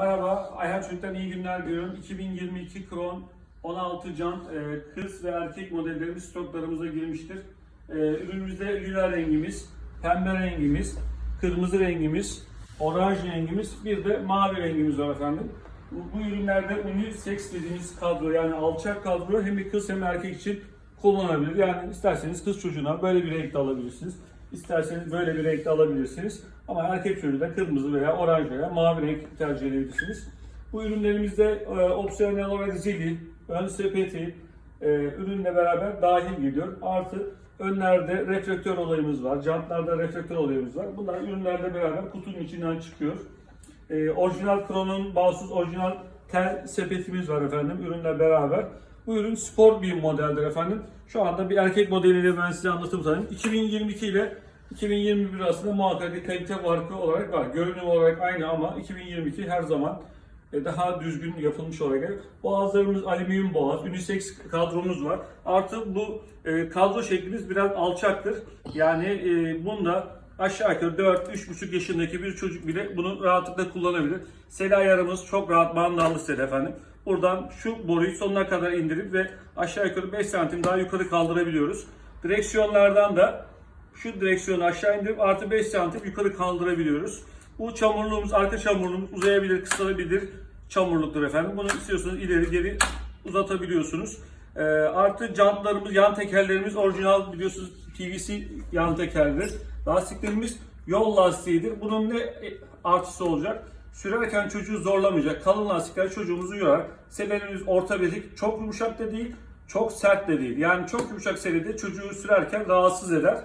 Merhaba, Ayhan Çocuk'tan iyi günler diliyorum. 2022 Kron 16 can e, kız ve erkek modellerimiz stoklarımıza girmiştir. E, ürünümüzde lila rengimiz, pembe rengimiz, kırmızı rengimiz, oranj rengimiz, bir de mavi rengimiz var efendim. Bu, bu ürünlerde unisex dediğimiz kadro yani alçak kadro hem bir kız hem erkek için kullanılabilir. Yani isterseniz kız çocuğuna böyle bir renkte alabilirsiniz. İsterseniz böyle bir renkte alabilirsiniz. Ama erkek çocuğu kırmızı veya oranj veya mavi renk tercih edebilirsiniz. Bu ürünlerimizde e, opsiyonel olarak zili, ön sepeti e, ürünle beraber dahil geliyor. Artı önlerde reflektör olayımız var, jantlarda reflektör olayımız var. Bunlar ürünlerle beraber kutunun içinden çıkıyor. E, orijinal Kron'un bağımsız orijinal tel sepetimiz var efendim ürünle beraber. Bu ürün spor bir modeldir efendim. Şu anda bir erkek modeliyle ben size anlatım sanırım. 2022 ile 2021 arasında muhakkak bir kalite farkı olarak var. Görünüm olarak aynı ama 2022 her zaman e, daha düzgün yapılmış olarak. Boğazlarımız alüminyum boğaz, unisex kadromuz var. Artı bu e, kadro şeklimiz biraz alçaktır. Yani e, bunda aşağı yukarı 4-3,5 yaşındaki bir çocuk bile bunu rahatlıkla kullanabilir. Sel ayarımız çok rahat mandallı sel efendim. Buradan şu boruyu sonuna kadar indirip ve aşağı yukarı 5 santim daha yukarı kaldırabiliyoruz. Direksiyonlardan da şu direksiyonu aşağı indirip artı 5 santim yukarı kaldırabiliyoruz. Bu çamurluğumuz, arka çamurluğumuz uzayabilir, kısalabilir çamurluktur efendim. Bunu istiyorsanız ileri geri uzatabiliyorsunuz. Ee, artı jantlarımız, yan tekerlerimiz orijinal biliyorsunuz PVC yan tekerdir. Lastiklerimiz yol lastiğidir. Bunun ne artısı olacak? Sürerken çocuğu zorlamayacak. Kalın lastikler çocuğumuzu yorar. Selerimiz orta bezik. Çok yumuşak da değil, çok sert de değil. Yani çok yumuşak seride çocuğu sürerken rahatsız eder.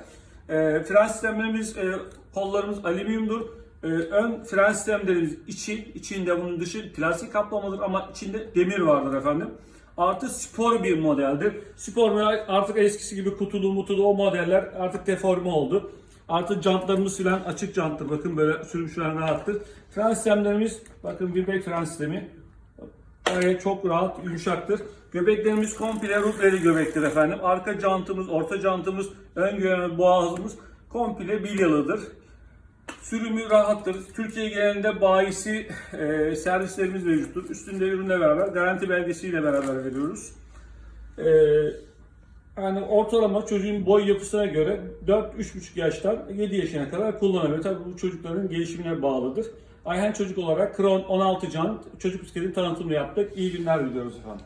E, fren sistemlerimiz, e, kollarımız alüminyumdur. E, ön fren sistemlerimiz içi, içinde bunun dışı plastik kaplamadır ama içinde demir vardır efendim. Artı spor bir modeldir. Spor model artık eskisi gibi kutulu mutulu o modeller artık deforme oldu. Artı jantlarımız filan açık janttır. Bakın böyle sürüm şuran rahattır. Fren sistemlerimiz bakın bir bek fren sistemi. Gayet çok rahat, yumuşaktır. Göbeklerimiz komple rubleli göbektir efendim. Arka jantımız, orta jantımız, ön görünümü boğazımız komple bilyalıdır. Sürümü rahattır. Türkiye genelinde bayisi e, servislerimiz mevcuttur. Üstünde ürünle beraber garanti belgesiyle beraber veriyoruz. E, yani ortalama çocuğun boy yapısına göre 4-3,5 yaştan 7 yaşına kadar kullanılıyor. Tabii bu çocukların gelişimine bağlıdır. Ayhan çocuk olarak Kron 16 can çocuk bisikletin tanıtımını yaptık. İyi günler diliyoruz efendim.